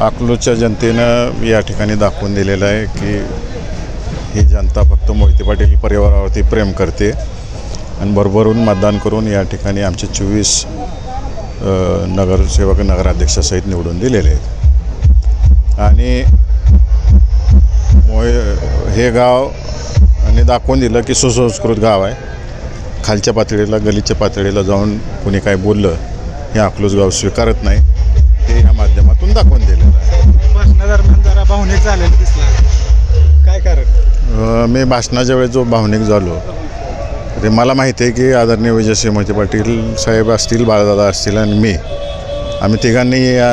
अकलूजच्या जनतेनं या ठिकाणी दाखवून दिलेलं आहे की ही जनता फक्त मोहिते पाटील परिवारावरती प्रेम करते आणि भरभरून मतदान करून या ठिकाणी आमचे चोवीस नगरसेवक नगराध्यक्षासहित निवडून दिलेले आहेत. आणि मोहे हे गाव आणि दाखवून दिलं की सुसंस्कृत गाव आहे. खालच्या पातळीला गलीच्या पातळीला जाऊन कुणी काय बोललं हे अकलूज गाव स्वीकारत नाही. हे ह्या माध्यमातून दाखवून दिलं. भाषणादरम्यान जरा भावनिक झालेलं दिसला. काय कारण? मी भाषणाच्या वेळेस जो भावनिक झालो ते मला माहिती आहे की आदरणीय विजय श्रीमती पाटील साहेब असतील बाळदादा असतील आणि मी. आम्ही तिघांनी या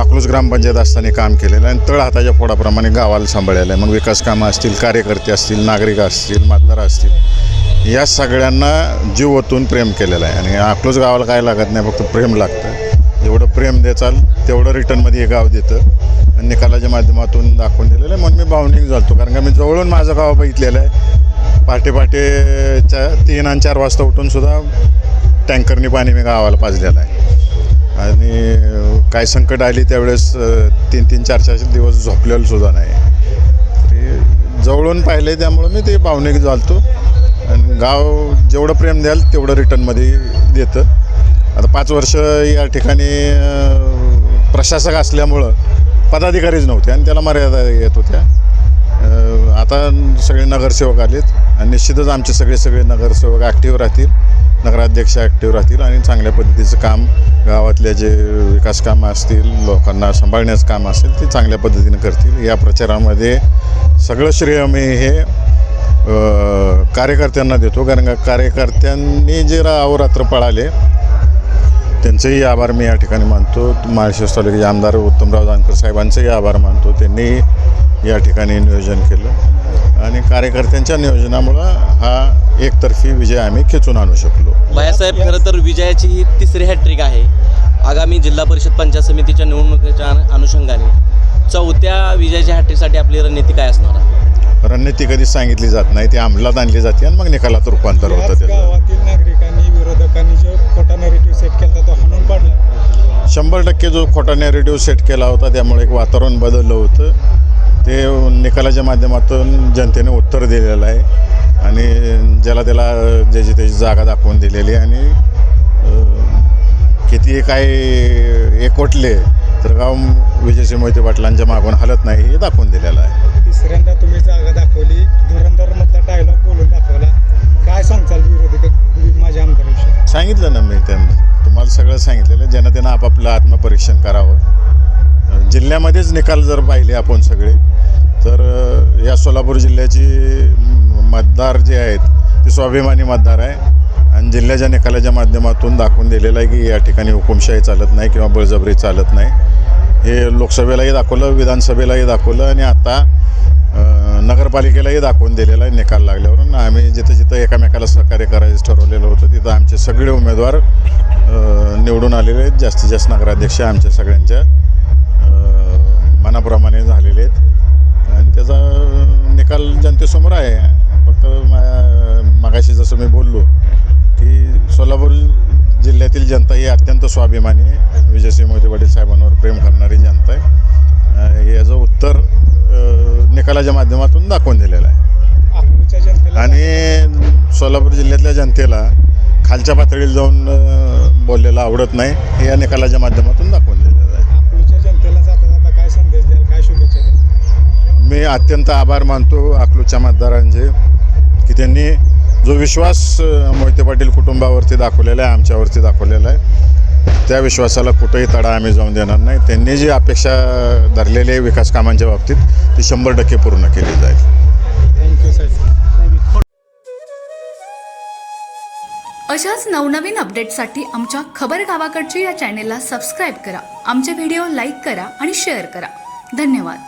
अकलूज ग्रामपंचायत असताना काम केलेलं आहे आणि तळ हाताच्या फोडाप्रमाणे गावाला सांभाळलेलं आहे. मग विकास कामं असतील कार्यकर्ते असतील नागरिक असतील मतदार असतील या सगळ्यांना जीव ओतून प्रेम केलेलं आहे. आणि अकलूज गावाला काय लागत नाही फक्त प्रेम लागतं. जेवढं प्रेम देचाल तेवढं रिटर्नमध्ये हे गाव देतं. आणि निकालाच्या माध्यमातून दाखवून दिलेलं आहे. म्हणून मी भावनिक झालतो. कारण का मी जवळून माझं गाव बघितलेलं आहे. पहाटे पहाटेच्या तीन आणि चार वाजता उठून सुद्धा टँकरनी पाणी मी गावाला पाजलेलं आहे. आणि काय संकट आली त्यावेळेस तीन तीन चार चार दिवस झोपलेलं सुद्धा नाही. तरी जवळून पाहिले त्यामुळं मी ते भावनिक झालतो. आणि गाव जेवढं प्रेम द्याल तेवढं रिटर्नमध्ये देतं. आता पाच वर्ष या ठिकाणी प्रशासक असल्यामुळं पदाधिकारीच नव्हते आणि त्याला मर्यादा येत होत्या. आता सगळे नगरसेवक आलेत आणि निश्चितच आमचे सगळे सगळे नगरसेवक ॲक्टिव्ह राहतील नगराध्यक्ष ॲक्टिव्ह राहतील आणि चांगल्या पद्धतीचं काम गावातले जे विकास कामं असतील लोकांना सांभाळण्याचं काम असेल ते चांगल्या पद्धतीने करतील. या प्रचारामध्ये सगळं श्रेय मी हे कार्यकर्त्यांना देतो. कारण का कार्यकर्त्यांनी जे अहोरात्र पळाले त्यांचेही आभार मी या ठिकाणी मानतो. माळशिरस तालुक्याचे आमदार उत्तमराव जानकर साहेबांचेही आभार मानतो. त्यांनी या ठिकाणी नियोजन केलं. आणि कार्यकर्त्यांच्या नियोजनामुळं हा एकतर्फी विजय आम्ही खेचून आणू शकलो. बायासाहेब खरं तर विजयाची ही तिसरी हॅट्रिक आहे. आगामी जिल्हा परिषद पंचायत समितीच्या निवडणुकीच्या अनु- अनुषंगाने चौथ्या विजयाच्या हॅट्रिकसाठी आपली रणनीती काय असणार आहे? रणनीती कधीच सांगितली जात नाही. ती अंमलात आणली जाते आणि मग निकालात रूपांतर होतं याच त्याचं नागरिकांनी केला तो हाणून पाडला शंभर टक्के जो खोटा नॅरेटिव्ह सेट केला होता त्यामुळे एक वातावरण बदललं होतं. ते निकालाच्या माध्यमातून जनतेने उत्तर दिलेलं आहे. आणि ज्याला त्याला ज्याची त्याची जागा दाखवून दिलेली आहे. आणि किती काय एकवटले तर गाव विजयसिंह मोहिते पाटलांच्या मागून हलत नाही हे दाखवून दिलेलं आहे. तिसऱ्यांदा तुम्ही जागा दाखवली. धुरंधर मधला डायलॉग बोलून दाखवला. काय सांगचाल विरोधी माझ्या आमदाराविषयी? सांगितलं ना मी त्यांना. तुम्हाला सगळं सांगितलेलं जनतेनं आपापलं आत्मपरीक्षण करावं. जिल्ह्यामध्येच निकाल जर पाहिले आपण सगळे तर या सोलापूर जिल्ह्याची मतदार जे आहेत ते स्वाभिमानी मतदार आहे. आणि जिल्ह्याच्या निकालाच्या माध्यमातून दाखवून दिलेलं आहे की या ठिकाणी हुकुमशाही चालत नाही किंवा बळजबरी चालत नाही. हे लोकसभेलाही दाखवलं विधानसभेलाही दाखवलं आणि आता नगरपालिकेलाही दाखवून दिलेला आहे निकाल लागल्यावरून. आम्ही जिथं जिथं एकामेकाला सहकार्य करायचं ठरवलेलं होतं तिथं आमचे सगळे उमेदवार निवडून आलेले आहेत. जास्तीत जास्त नगराध्यक्ष आमच्या सगळ्यांच्या मनाप्रमाणे झालेले आहेत. आणि त्याचा निकाल जनतेसमोर आहे. फक्त मा- जसं मी बोललो की सोलापूर जिल्ह्यातील जनता ही अत्यंत स्वाभिमानी आहे. विजयसिंह मोहिते पाटील साहेबांवर प्रेम करणारी जनता आहे. निकालाच्या माध्यमातून दाखवून दिलेलं आहे. अकलूच्या आणि सोलापूर जिल्ह्यातल्या जनतेला खालच्या पातळीला जाऊन बोललेलं आवडत नाही हे या निकालाच्या माध्यमातून दाखवून दिलेलं आहे. अकलूच्या जनतेला जाता जाता काय संदेश द्याल? काय शुभेच्छा द्याल? मी अत्यंत आभार मानतो अकलूजच्या मतदारांचे की त्यांनी जो विश्वास मोहिते पाटील कुटुंबावरती दाखवलेला आहे आमच्यावरती दाखवलेला आहे त्या विश्वासाला कुठंही तडा आम्ही जाऊन देणार नाही. त्यांनी जी अपेक्षा धरलेली आहे विकास कामांच्या बाबतीत ती शंभर टक्के पूर्ण केली जाईल. थँक्यू साहेब अशाच नवनवीन अपडेटसाठी आमच्या खबर गावाकडची या चॅनेलला सबस्क्राईब करा. आमचे व्हिडिओ लाईक करा आणि शेअर करा. धन्यवाद.